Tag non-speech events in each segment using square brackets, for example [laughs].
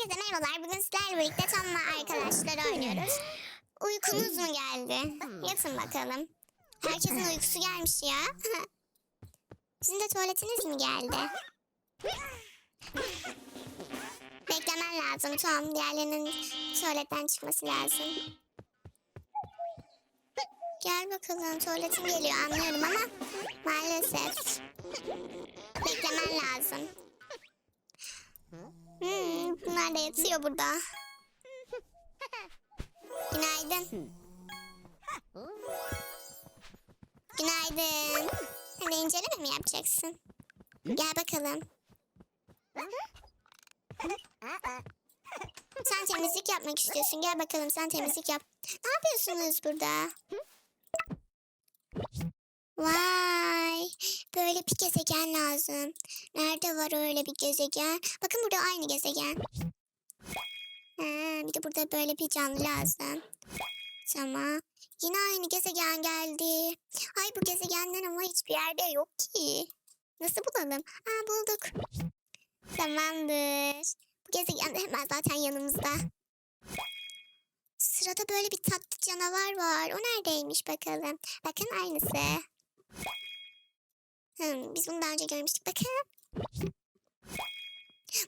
Herkese merhabalar. Bugün sizlerle birlikte Tom'la arkadaşlar oynuyoruz. Uykunuz mu geldi? Yatın bakalım. Herkesin uykusu gelmiş ya. [laughs] Sizin de tuvaletiniz mi geldi? Beklemen lazım Tom. Diğerlerinin tuvaletten çıkması lazım. Gel bakalım. Tuvaletin geliyor anlıyorum ama maalesef. Beklemen lazım. Da yatıyor burada. Günaydın. Günaydın. Hani inceleme mi yapacaksın? Gel bakalım. Sen temizlik yapmak istiyorsun. Gel bakalım sen temizlik yap. Ne yapıyorsunuz burada? Vay. Böyle bir gezegen lazım. Nerede var öyle bir gezegen? Bakın burada aynı gezegen. Ha, bir de burada böyle bir canlı lazım. Tamam. Yine aynı gezegen geldi. Ay bu gezegenler ama hiçbir yerde yok ki. Nasıl bulalım? Aa bulduk. Tamamdır. Bu gezegen de hemen zaten yanımızda. Sırada böyle bir tatlı canavar var. O neredeymiş bakalım. Bakın aynısı. Hmm, biz bunu daha önce görmüştük. Bakın.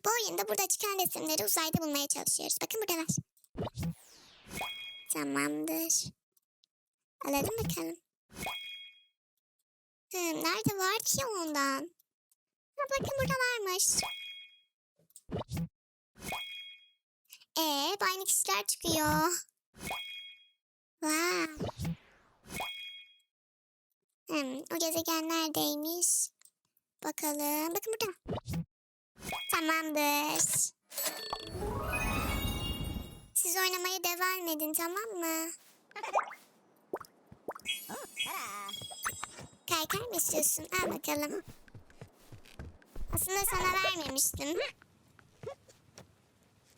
Bu oyunda burada çıkan resimleri uzayda bulmaya çalışıyoruz. Bakın buradalar. Tamamdır. Alalım bakalım. Hmm, nerede var ki ondan? Ha, bakın burada varmış. Ee, aynı kişiler çıkıyor. Vay. Hmm, o gezegen neredeymiş? Bakalım. Bakın burada. Tamamdır. Siz oynamaya devam edin tamam mı? Kaykay mı istiyorsun? Al bakalım. Aslında sana vermemiştim.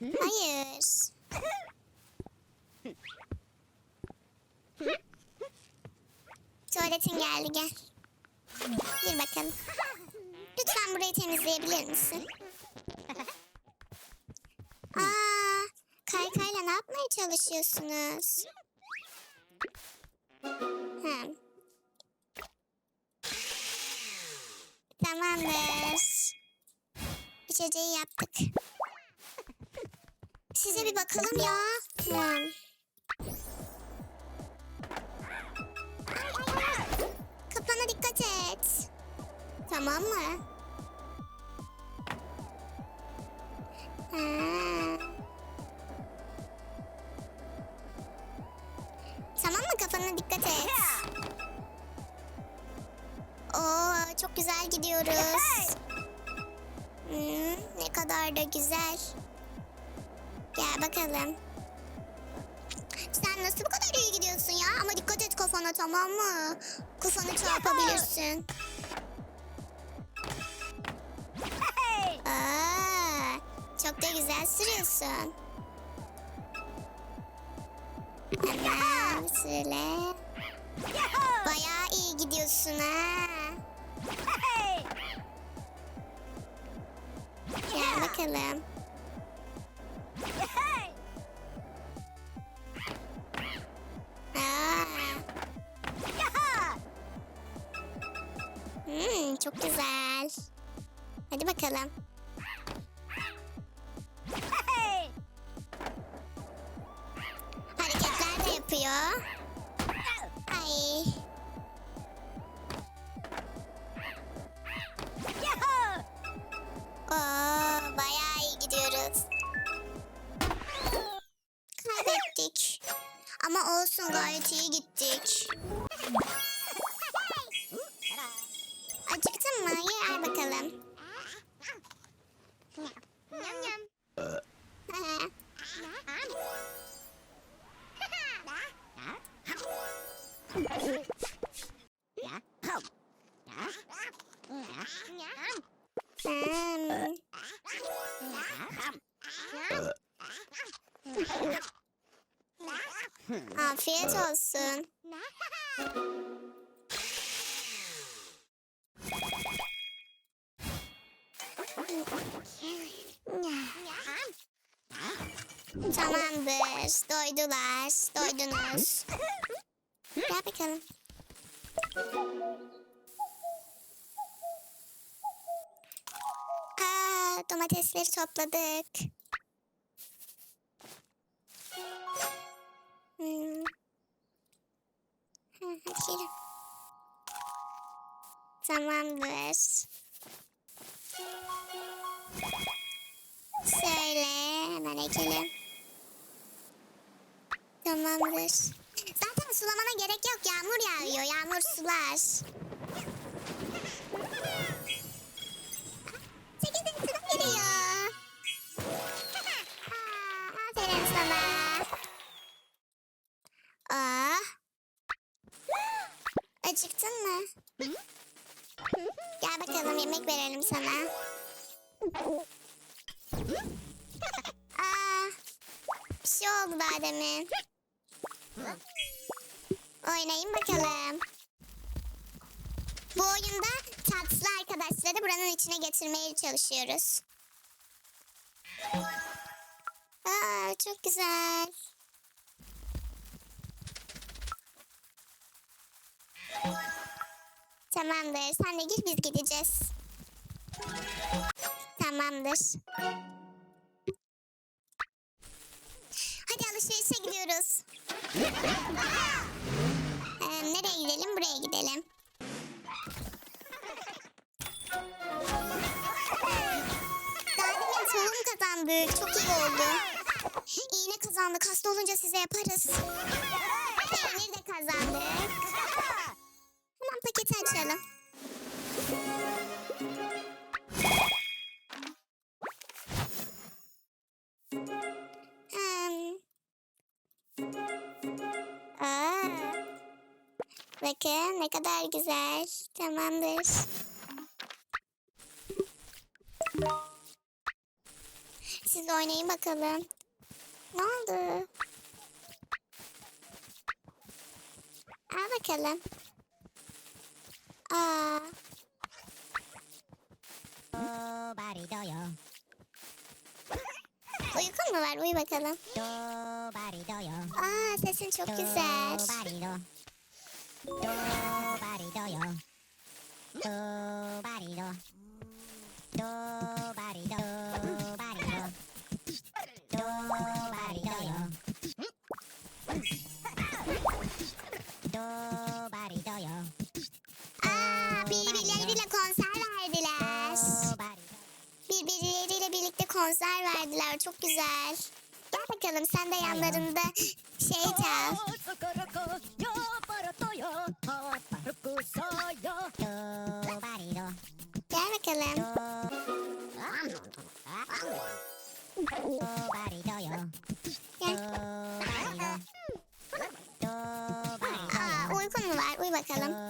Hayır. Tuvaletin geldi gel. Gir bakalım. Lütfen burayı temizleyebilir misin? Aa, kaykayla ne yapmaya çalışıyorsunuz? Hmm. Tamamdır. İçeceği yaptık. Size bir bakalım ya. Hmm. Kapana dikkat et. Tamam mı? Ha. Çok güzel gidiyoruz. Hmm, ne kadar da güzel. Gel bakalım. Sen nasıl bu kadar iyi gidiyorsun ya? Ama dikkat et kafana tamam mı? Kafanı çarpabilirsin. Aa, çok da güzel sürüyorsun. Hemen söyle. Bayağı iyi gidiyorsun ha. Gel bakalım. Hmm, çok güzel. Hadi bakalım. Hareketler de yapıyor. Ay. Oo, bayağı iyi gidiyoruz. Kaybettik. Ama olsun gayet iyi gittik. Afiyet olsun. Tamamdır. Doydular. Doydunuz. Gel bakalım. Domatesleri topladık. Hmm. Ha, hadi gelin. Tamamdır. Şöyle hemen ekelim. Tamamdır. Zaten sulamana gerek yok. Yağmur yağıyor. Yağmur sular. Aa. Acıktın mı? Gel bakalım yemek verelim sana. Aa, bir şey oldu daha demin. Oynayın bakalım. Bu oyunda tatlı arkadaşları buranın içine getirmeye çalışıyoruz. Aa, çok güzel. Tamamdır. Sen de gir biz gideceğiz. Tamamdır. Hadi alışverişe gidiyoruz. Ee, nereye gidelim? Buraya gidelim. Demin tohum kazandık. Çok iyi oldu. İğne kazandık. Hasta olunca size yaparız. Peynir de kazandık. Açalım. Hmm. Aa. Bakın ne kadar güzel. Tamamdır. Siz oynayın bakalım. Ne oldu? Al bakalım. Aa, Do bari do yo, [laughs] uykun mu var? Uyu bakalım. do bari do yo, Aa, sesin çok do güzel. bari do, do bari do konser verdiler. Çok güzel. Gel bakalım sen de yanlarında şey çal. Gel bakalım. Gel. Aa, uykun mu var? Uyu bakalım.